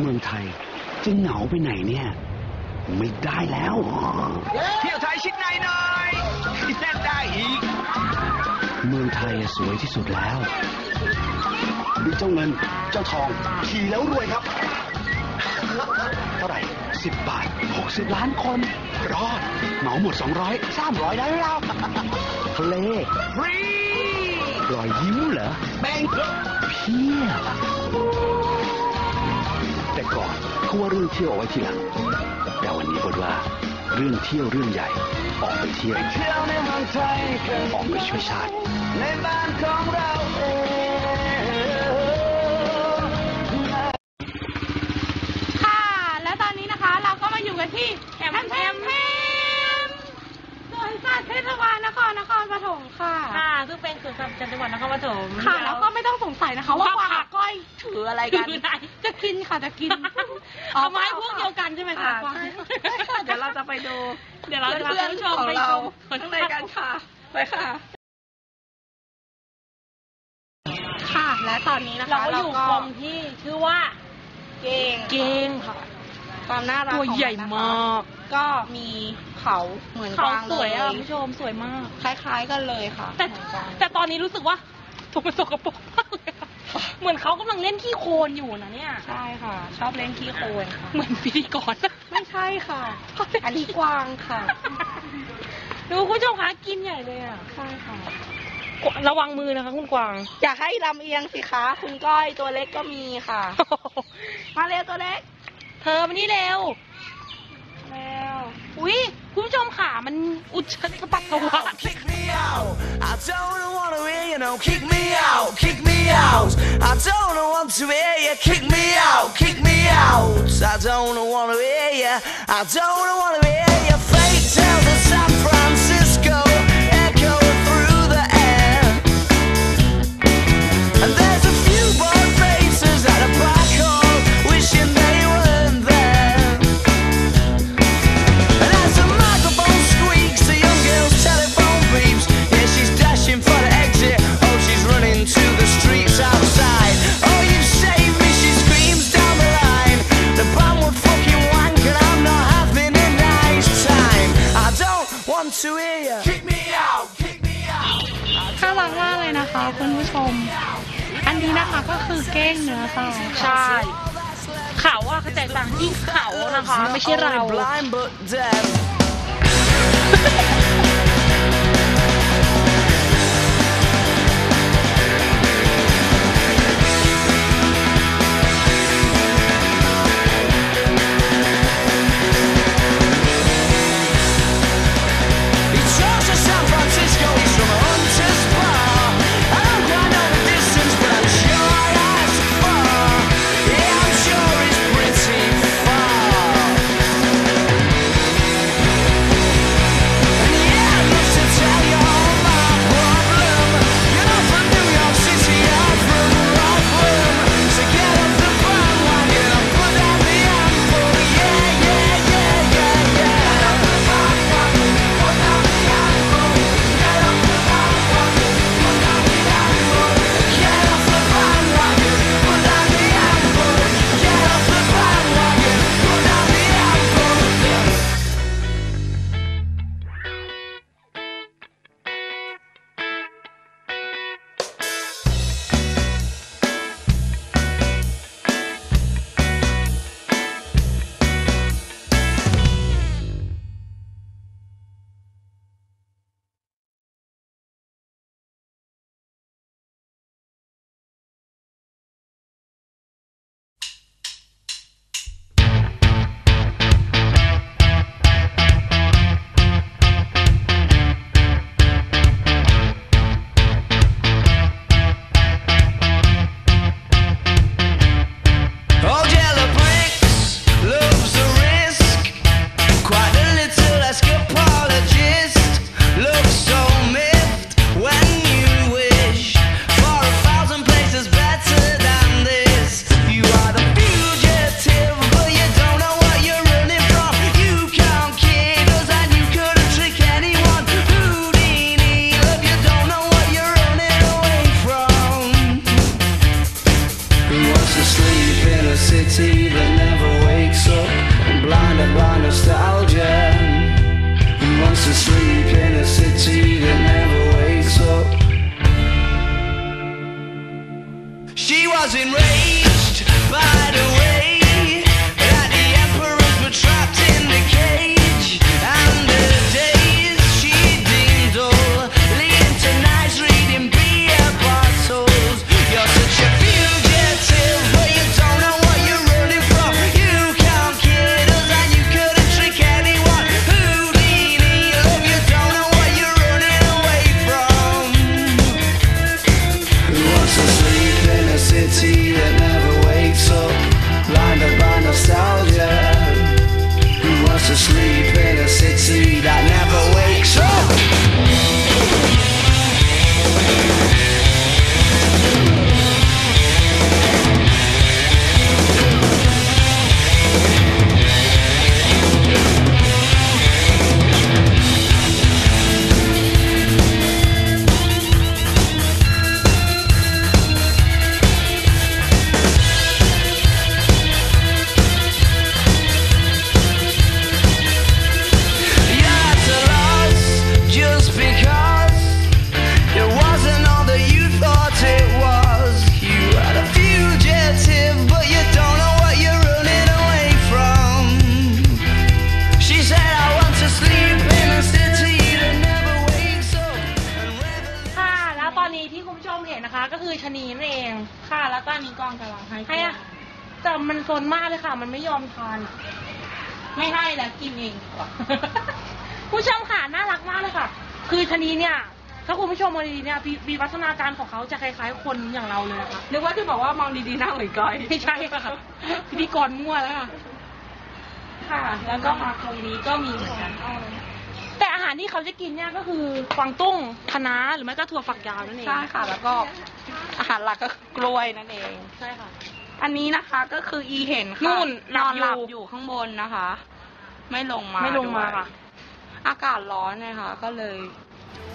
เมืองไทย จะเหงาไปไหนเนี่ย ไม่ได้แล้ว เที่ยวไทยชิดในหน่อยแน่นได้อีก เมืองไทยสวยที่สุดแล้วมีเจ้าเงิน เจ้าทอง ขี่แล้วรวยครับ เท่าไหร่สิบบาทหกสิบล้านคน รอดเหมาหมดสองร้อยสามร้อยได้แล้วทะเลฟรีรอยยิ้มเหรอ แบงค์เพียบแต่ ก่อนเขาว่าเรื่องเที่ยวเอาไว้ทีหลัง แต่วันนี้บอกว่าเรื่องเที่ยวเรื่องใหญ่ ออกไปเที่ยว เที่ยวในเมืองไทยกันออกไปช่วยชาติ ในบ้านของเราเองค่ะ และตอนนี้นะคะเราก็มาอยู่กันที่แอมแอมแฮมสวนสัตว์เทศบาลนครนครปฐมค่ะ ค่ะซึ่งเป็นสวนสัตว์จังหวัดนครปฐมค่ะ แล้วก็ไม่ต้องสงสัยนะคะว่าว่าปลาก้อย ถืออะไรกันถือไหนจะกินค่ะจะกินเอาไม้พวกเดียวกันใช่ไหมคะใช่ใช่ค่ะเดี๋ยวเราจะไปดูเดี๋ยวเราจะพาเพื่อนคุณผู้ๆชมของไปเราชมข้างในกันค่ะไปค่ะ ค่ะและตอนนี้นะคะ เราก็อยู่ก็กรงที่ชื่อว่า เก้งเก้งค่ะความน่ารักตัวของนใหญ่นะคะมาก ก็มีเขาเหมือนเขากวางสวยอะเลคุณผู้ชมสวยมาก คล้าย ๆ กันเลยค่ะ แต่เหมือนกันแต่ตอนนี้รู้สึกว่าตัวมันสกปรกมาก เลยอะเหมือนเขากำลังเล่นขี้โคลนอยู่นะเนี่ย ใช่ค่ะ ชอบเล่นขี้โคลนค่ะ เหมือนพิธีกร ไม่ใช่ค่ะ อันนี้กวางค่ะ ดูคุณผู้ชมคะกินใหญ่เลยอะ ใช่ค่ะ ระวังมือนะคะ คุณกวาง อยากให้ลำเอียงสิคะ คุณก้อยตัวเล็กก็มีค่ะ มาเร็วตัวเล็ก เธอมานี่เร็ว เร็ว อุ้ย คุณผู้ชมค่ะมันอุจจาระปัสสาวะ Kick me out. I don't want to hear you know. Kick me out. Kick me out. I don't want to hear you. Kick me out. Kick me out. I don't want to hear you. I don't want to hear you. Fake tales of San Francisco คะก็คือเก้งเนื้อทรายใช่เขาอะแตกต่างที่เขานะคะ ไม่ใช่เรา Only blind but deaf. คะก็คือชะนีนั่นเองค่ะ แล้วตอนนี้กองกำลังให้ให้อะแต่มันโซนมากเลยค่ะ มันไม่ยอมทานไม่ให้แล้วกินเองผู้ชมค่ะน่ารักมากเลยค่ะ คือชะนีเนี่ย ถ้าคุณผู้ชมมองดีๆเนี่ยวิวิวัฒนาการของเขาจะคล้ายๆคนอย่างเราเลยนะคะ นึกว่าที่บอกว่ามองดีๆหน้าเหมือนก้อย ไม่ใช่ค่ะพิธีกรมั่วแล้วค่ะ ค่ะ แล้วก็มาตรงนี้ก็มีเหมือนกัน แต่อาหารที่เขาจะกินเนี่ยก็คือกวางตุ้งคะน้าหรือไม่ก็ถั่วฝักยาวนั่นเองใช่ค่ะ แล้วก็อาหารหลักก็คือกล้วยนั่นเอง ใช่ค่ะ อันนี้นะคะก็คืออีเห็นค่ะนู่นหนลับอนหลับอยู่อยู่ข้างบนนะคะ ไม่ลงมาไม่ลงมาด้วยค่ะอากาศร้อนนะคะ ก็เลย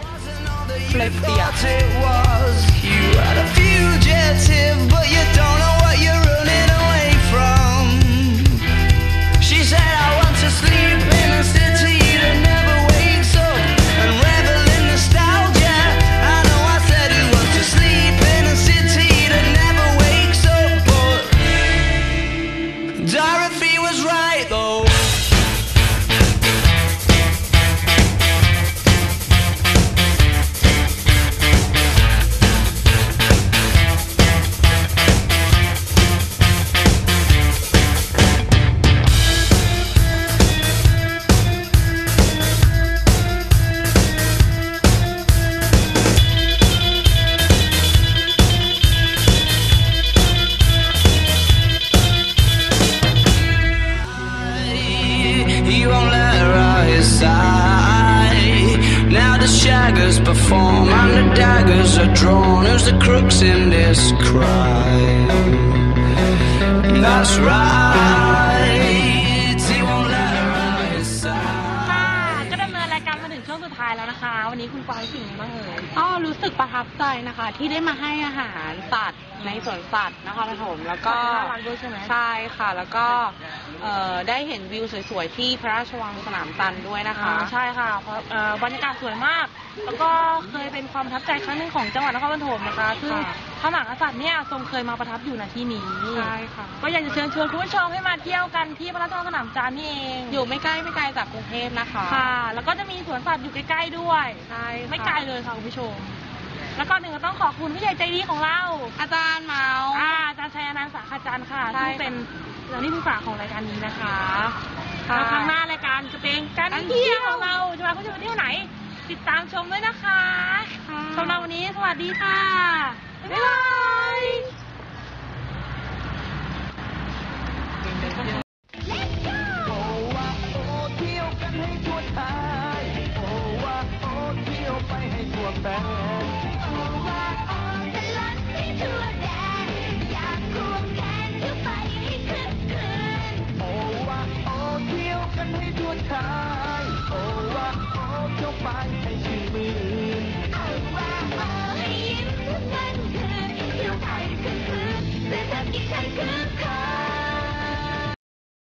wasn't all that you Flip the thought it was. You are a fugitive, but you don't know what you're That's right. He won't let her out his ค่ะ side. ก็ดำเนินรายการมาถึงช่วงสุดท้ายแล้วนะคะ วันนี้คุณปอยสิ่งบ้างเอ่ยก็รู้สึกประทับใจนะคะ ที่ได้มาให้อาหารสัตว์ในสวนสัตว์นครปฐมแล้วก็น่ารักด้วยใช่ไหมใช่ค่ะ แล้วก็เอ่อได้เห็นวิวสวยๆ ที่พระราชวังสนามจันทร์ด้วยนะคะอ่าใช่ค่ะเพราะเอ่อบรรยากาศสวยมาก แล้วก็เคยเป็นความประทับใจครั้งหนึ่งของจังหวัดนครปฐมนะคะ ซึ่งค่ะ พระมหากษัตริย์เนี่ยทรงเคยมาประทับอยู่ณที่นี้ใช่ค่ะ ก็อยากจะเชิญชวนคุณผู้ชมให้มาเที่ยวกันที่พระราชวังสนามจันทร์นี่เอง อยู่ไม่ใกล้ไม่ไกลจากกรุงเทพนะคะ ค่ะ แล้วก็จะมีสวนสัตว์อยู่ใกล้ๆด้วย ใช่ค่ะไม่ไกลเลยค่ะคุณผู้ชม แล้วก็หนึ่งก็ต้องขอบคุณผู้ใหญ่ใจดีของเรา อาจารย์เมาอ่าอาจารย์ชัยอนันต์สาขาจันทร์ค่ะใช่ซึ่งเป็นเรื่องที่ปรึกษาของรายการนี้นะคะค่ะแล้วครั้งหน้ารายการจะเป็นการการเที่ยวเที่ยวของเราจะพาคุณผู้ชมไปเที่ยวไหน ติดตามชมด้วยนะคะค่ะสำหรับวันนี้สวัสดีค่ะ Ja.